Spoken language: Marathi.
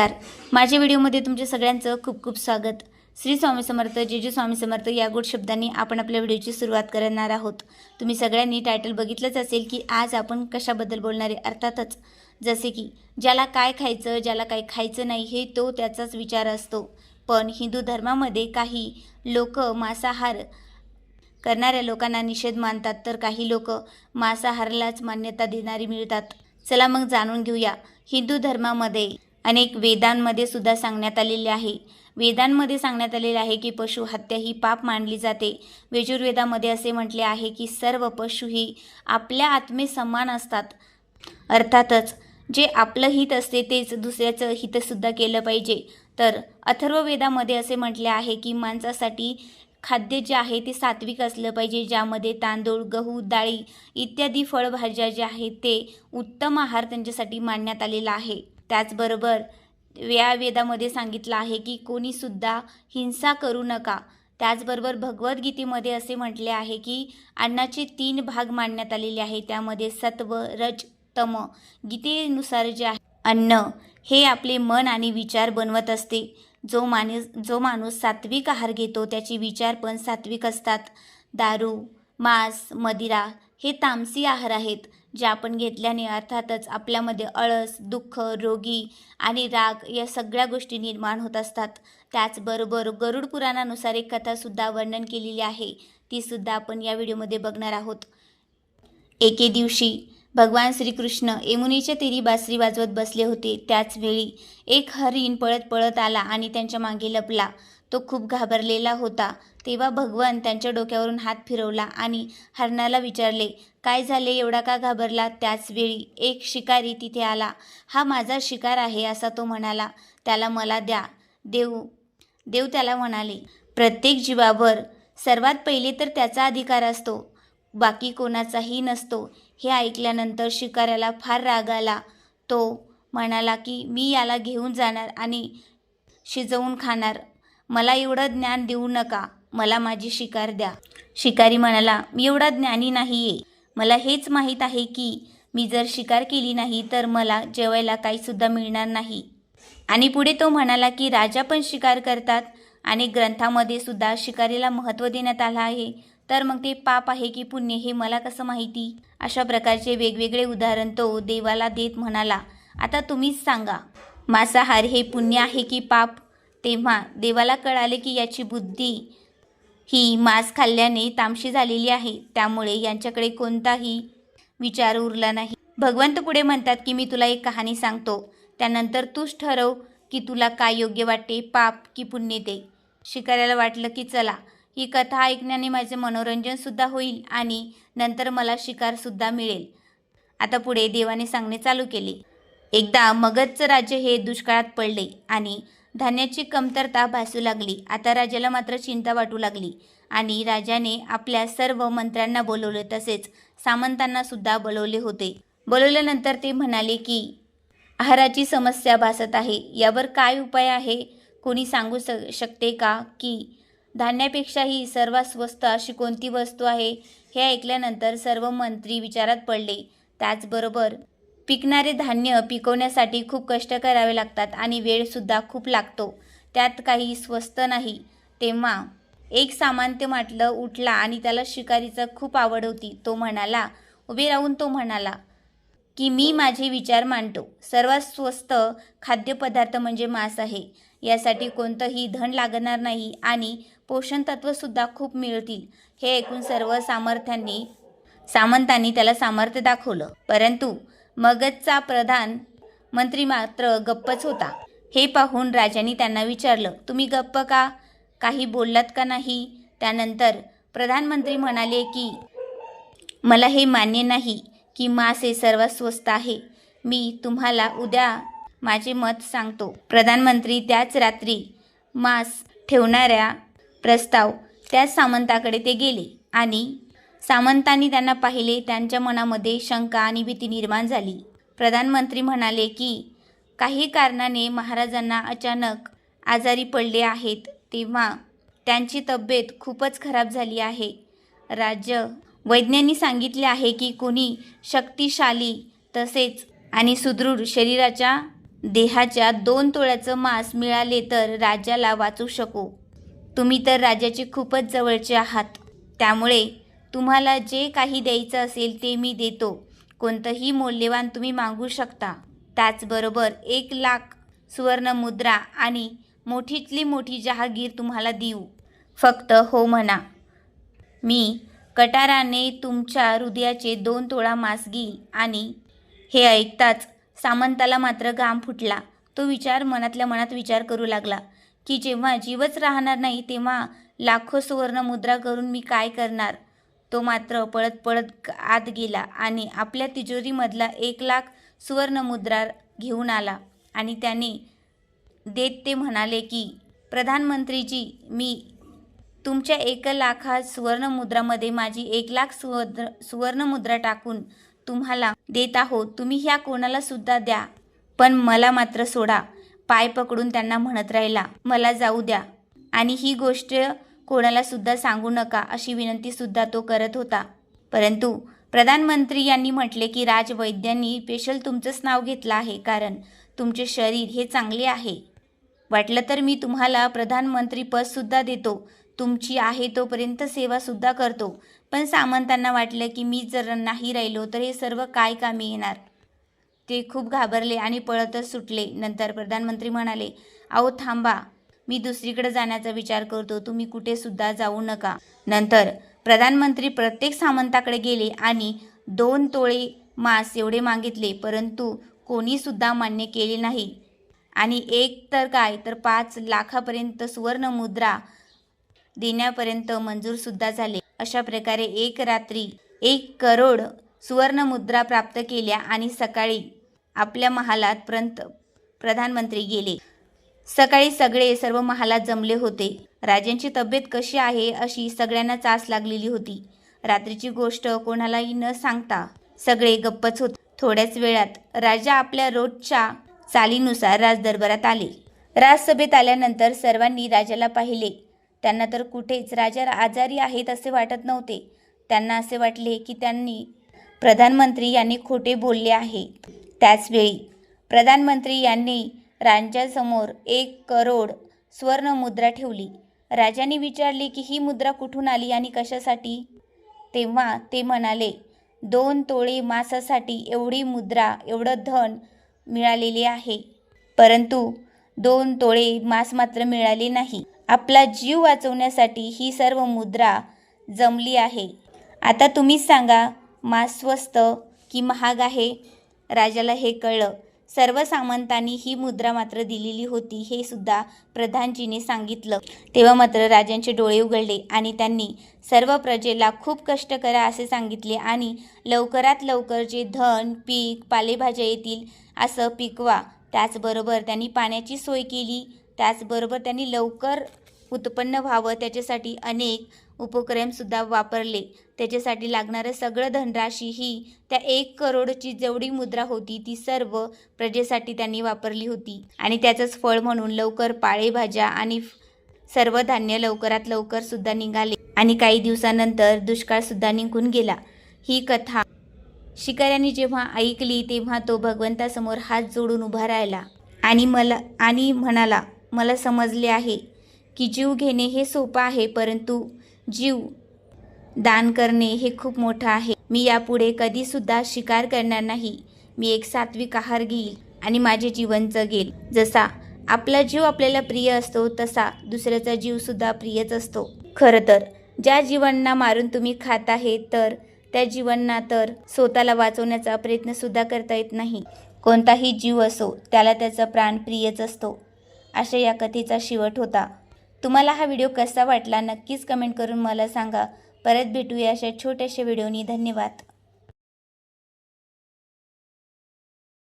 नमस्कार. माझ्या व्हिडिओमध्ये तुमच्या सगळ्यांचं खूप खूप स्वागत. श्री स्वामी समर्थ जेजू स्वामी समर्थ या गोड शब्दांनी आपण आपल्या व्हिडिओची सुरुवात करणार आहोत. तुम्ही सगळ्यांनी टायटल बघितलंच असेल की आज आपण कशाबद्दल बोलणारे अर्थातच. जसे की ज्याला काय खायचं ज्याला काय खायचं नाही हे तो त्याचाच विचार असतो. पण हिंदू धर्मामध्ये काही लोक मांसाहार करणाऱ्या लोकांना निषेध मानतात तर काही लोक मांसाहारालाच मान्यता देणारी मिळतात. चला मग जाणून घेऊया. हिंदू धर्मामध्ये अनेक वेदांमध्ये सुद्धा सांगण्यात आलेले आहे. वेदांमध्ये सांगण्यात आलेले आहे की पशु हत्या ही पाप मानली जाते. यजुर्वेदामध्ये असे म्हटले आहे की सर्व पशु ही आपल्या आत्मे समान असतात. अर्थातच जे आपलं हित असते तेच दुसऱ्याचं हितसुद्धा केलं पाहिजे. तर अथर्ववेदामध्ये असे म्हटले आहे की माणसासाठी खाद्य जे आहे ते सात्विक असलं पाहिजे ज्यामध्ये तांदूळ गहू डाळी इत्यादी फळभाज्या ज्या आहेत ते उत्तम आहार त्यांच्यासाठी मानण्यात आलेला आहे. त्याचबरोबर या वेदामध्ये सांगितलं आहे की कोणीसुद्धा हिंसा करू नका. त्याचबरोबर भगवद्गीतेमध्ये असे म्हटले आहे की अन्नाचे तीन भाग मानण्यात आलेले आहे त्यामध्ये सत्व रज तम. गीतेनुसार जे आहे अन्न हे आपले मन आणि विचार बनवत असते. जो माणूस जो माणूस सात्विक आहार घेतो त्याचे विचार पण सात्विक असतात. दारू मांस मदिरा हे तामसी आहार आहेत. जे आपण घेतल्याने अर्थातच आपल्यामध्ये अळस दुःख रोगी आणि राग या सगळ्या गोष्टी निर्माण होत असतात. त्याचबरोबर गरुड पुराणानुसार एक कथासुद्धा वर्णन केलेली आहे. तीसुद्धा आपण या व्हिडिओमध्ये बघणार आहोत. एके दिवशी भगवान श्रीकृष्ण यमुनेच्या तेरी बासरी वाजवत बसले होते. त्याच वेळी एक हरिण पळत पळत आला आणि त्यांच्या मागे लपला. तो खूप घाबरलेला होता. तेव्हा भगवान त्यांच्या डोक्यावरून हात फिरवला आणि हरणाला विचारले काय झाले? एवढा का घाबरला? त्याचवेळी एक शिकारी तिथे आला. हा माझा शिकार आहे असा तो म्हणाला. त्याला मला द्या. देव देव त्याला म्हणाले. प्रत्येक जीवावर सर्वात पहिले तर त्याचा अधिकार असतो. बाकी कोणाचाही नसतो. हे ऐकल्यानंतर शिकाऱ्याला फार राग आला. तो म्हणाला की मी याला घेऊन जाणार आणि शिजवून खाणार. मला एवढं ज्ञान देऊ नका. मला माझी शिकार द्या. शिकारी म्हणाला मी एवढा ज्ञानी नाही आहे मला हेच माहीत आहे की मी जर शिकार केली नाही तर मला जेवायला काहीसुद्धा मिळणार नाही. आणि पुढे तो म्हणाला की राजा पण शिकार करतात आणि ग्रंथामध्ये सुद्धा शिकारीला महत्त्व देण्यात आलं आहे. तर मग ते पाप आहे की पुण्य हे मला कसं माहिती? अशा प्रकारचे वेगवेगळे उदाहरण तो देवाला देत म्हणाला आता तुम्हीच सांगा मांसाहार हे पुण्य आहे की पाप? तेव्हा देवाला कळाले की याची बुद्धी ही मांस खाल्ल्याने तामशी झालेली आहे त्यामुळे यांच्याकडे कोणताही विचार उरला नाही. भगवंत पुढे म्हणतात की मी तुला एक कहाणी सांगतो. त्यानंतर तूच ठरव की तुला काय योग्य वाटते पाप की पुण्य ते. शिकाऱ्याला वाटलं की चला ही कथा ऐकण्याने माझे मनोरंजनसुद्धा होईल आणि नंतर मला शिकारसुद्धा मिळेल. आता पुढे देवाने सांगणे चालू केले. एकदा मगधचं राज्य हे दुष्काळात पडले आणि धान्याची कमतरता भासू लागली. आता राजाला मात्र चिंता वाटू लागली आणि राजाने आपल्या सर्व मंत्र्यांना बोलवले तसेच सामंतांना सुद्धा बोलवले होते. बोलवल्यानंतर ते म्हणाले की आहाराची समस्या भासत आहे. यावर काय उपाय आहे? कोणी सांगू स शकते का की धान्यापेक्षाही सर्वात स्वस्त अशी कोणती वस्तू आहे हे ऐकल्यानंतर सर्व मंत्री विचारात पडले. त्याचबरोबर पिकणारे धान्य पिकवण्यासाठी खूप कष्ट करावे लागतात आणि वेळसुद्धा खूप लागतो. त्यात काही स्वस्त नाही. तेव्हा एक सामान्य म्हटलं उठला आणि त्याला शिकारीचं खूप आवड होती. तो म्हणाला उभे राहून तो म्हणाला की मी माझे विचार मांडतो. सर्वात स्वस्त खाद्यपदार्थ म्हणजे मांस आहे. यासाठी कोणतंही धन लागणार नाही आणि पोषण तत्वसुद्धा खूप मिळतील हे ऐकून सर्व सामर्थ्यांनी सामंतांनी त्याला सामर्थ्य दाखवलं. परंतु मगधचा प्रधान मंत्री मात्र गप्पच होता. हे पाहून राजांनी त्यांना विचारलं तुम्ही गप्प का? काही बोललात का नाही? त्यानंतर प्रधानमंत्री म्हणाले की मला हे मान्य नाही की मांस हे सर्वात स्वस्त आहे. मी तुम्हाला उद्या माझे मत सांगतो. प्रधानमंत्री त्याच रात्री मास ठेवणाऱ्या प्रस्ताव त्याच सामंताकडे ते गेले आणि सामंतांनी त्यांना पाहिले त्यांच्या मनामध्ये शंका आणि भीती निर्माण झाली. प्रधानमंत्री म्हणाले की काही कारणाने महाराजांना अचानक आजारी पडले आहेत तेव्हा त्यांची तब्येत खूपच खराब झाली आहे. राज्य वैज्ञांनी सांगितले आहे की कोणी शक्तिशाली तसेच आणि सुदृढ शरीराच्या देहाच्या दोन तोळ्याचं मांस मिळाले तर राजाला वाचू शकू. तुम्ही तर राजाचे खूपच जवळचे आहात. त्यामुळे तुम्हाला जे काही द्यायचं असेल ते मी देतो. कोणतंही मौल्यवान तुम्ही मागू शकता. त्याचबरोबर एक लाख सुवर्ण मुद्रा आणि मोठीतली मोठी जहागीर तुम्हाला देऊ. फक्त हो म्हणा. मी कटाराने तुमच्या हृदयाचे दोन तोळा मासगी घेईल आणि हे ऐकताच सामंताला मात्र घाम फुटला. तो विचार मनातल्या मनात विचार करू लागला की जेव्हा जीवच राहणार नाही तेव्हा लाखो सुवर्ण मुद्रा करून मी काय करणार? तो मात्र पळत पळत आत गेला आणि आपल्या तिजोरीमधला एक लाख सुवर्ण मुद्रा घेऊन आला आणि त्याने देत ते म्हणाले की प्रधानमंत्रीजी मी तुमच्या एक लाखा सुवर्णमुद्रामध्ये माझी एक लाख सुवर्ण सुवर्णमुद्रा टाकून तुम्हाला देत आहोत. तुम्ही ह्या कोणाला सुद्धा द्या. पण मला मात्र सोडा. पाय पकडून त्यांना म्हणत राहिला मला जाऊ द्या. आणि ही गोष्ट कोणाला सुद्धा सांगू नका अशी विनंती सुद्धा तो करत होता. परंतु प्रधानमंत्री यांनी म्हटले की राजवैद्यांनी स्पेशल तुमचंच नाव घेतलं आहे कारण तुमचे शरीर हे चांगले आहे. वाटलं तर मी तुम्हाला प्रधानमंत्री पदसुद्धा देतो. तुमची आहे तोपर्यंत सेवासुद्धा करतो. पण सामंतांना वाटलं की मी जर नाही राहिलो तर हे सर्व काय कामी येणार? ते खूप घाबरले आणि पळतच सुटले. नंतर प्रधानमंत्री म्हणाले अहो थांबा. मी दुसरीकडे जाण्याचा विचार करतो. तुम्ही कुठेसुद्धा जाऊ नका. नंतर प्रधानमंत्री प्रत्येक सामंताकडे गेले आणि दोन तोळे मांस एवढे मागितले परंतु कोणीसुद्धा मान्य केले नाही. आणि एक तर काय? तर पाच लाखापर्यंत सुवर्ण मुद्रा देण्यापर्यंत मंजूरसुद्धा झाले. अशा प्रकारे एक रात्री एक करोड सुवर्ण मुद्रा प्राप्त केल्या आणि सकाळी आपल्या महालात प्रंत प्रधानमंत्री गेले. सकाळी सगळे सर्व महालात जमले होते. राजांची तब्येत कशी आहे अशी सगळ्यांना चास लागलेली होती. रात्रीची गोष्ट कोणालाही न सांगता सगळे गप्पच होते. थोड्याच वेळात राजा आपल्या रोजच्या चालीनुसार राजदरबारात आले. राजसभेत आल्यानंतर सर्वांनी राजाला पाहिले. त्यांना तर कुठेच राजा आजारी आहेत असे वाटत नव्हते. त्यांना असे वाटले की त्यांनी प्रधानमंत्री यांनी खोटे बोलले आहे. त्याचवेळी प्रधानमंत्री यांनी राजासमोर एक करोड स्वर्ण मुद्रा ठेवली. राजाने विचारले की ही मुद्रा कुठून आली आणि कशासाठी? तेव्हा ते म्हणाले दोन तोळे मासासाठी एवढी मुद्रा एवढं धन मिळालेले आहे. परंतु दोन तोळे मास मात्र मिळाले नाही. आपला जीव वाचवण्यासाठी ही सर्व मुद्रा जमली आहे. आता तुम्हीच सांगा मास स्वस्त की महाग आहे? राजाला हे कळलं. सर्व सामंतांनी ही मुद्रा मात्र दिलेली होती हे सुद्धा प्रधानजीने सांगितलं. तेव्हा मात्र राजांचे डोळे उघडले आणि त्यांनी सर्व प्रजेला खूप कष्ट करा असे सांगितले आणि लवकरात लवकर जे धन पीक पालेभाज्या येतील असं पिकवा. त्याचबरोबर त्यांनी पाण्याची सोय केली त्याचबरोबर त्यांनी लवकर उत्पन्न व्हावं त्याच्यासाठी अनेक उपक्रमसुद्धा वापरले. त्याच्यासाठी लागणारं सगळं धनराशी ही त्या एक करोडची जेवढी मुद्रा होती ती सर्व प्रजेसाठी त्यांनी वापरली होती. आणि त्याचंच फळ म्हणून लवकर पाळेभाज्या आणि सर्व धान्य लवकरात लवकर सुद्धा निघाले आणि काही दिवसानंतर दुष्काळसुद्धा निघून गेला. ही कथा शिकाऱ्यांनी जेव्हा ऐकली तेव्हा तो भगवंतासमोर हात जोडून उभा राहिला आणि मला आणि म्हणाला मला समजले आहे की जीव घेणे हे सोपं आहे परंतु जीव दान करणे हे खूप मोठं आहे. मी यापुढे कधीसुद्धा शिकार करणार नाही. मी एक सात्विक आहार घेईल आणि माझे जीवन जगेल. जसा आपला जीव आपल्याला प्रिय असतो तसा दुसऱ्याचा जीवसुद्धा प्रियच असतो. खरं तर ज्या जीवांना मारून तुम्ही खात आहे तर त्या जीवांना तर स्वतःला वाचवण्याचा प्रयत्नसुद्धा करता येत नाही. कोणताही जीव असो त्याला त्याचा प्राण प्रियच असतो. अशा या कथेचा शेवट होता. तुम्हाला हा व्हिडिओ कसा वाटला नक्कीच कमेंट करून मला सांगा. परत भेटूया अशा छोट्याशा व्हिडिओनी. धन्यवाद.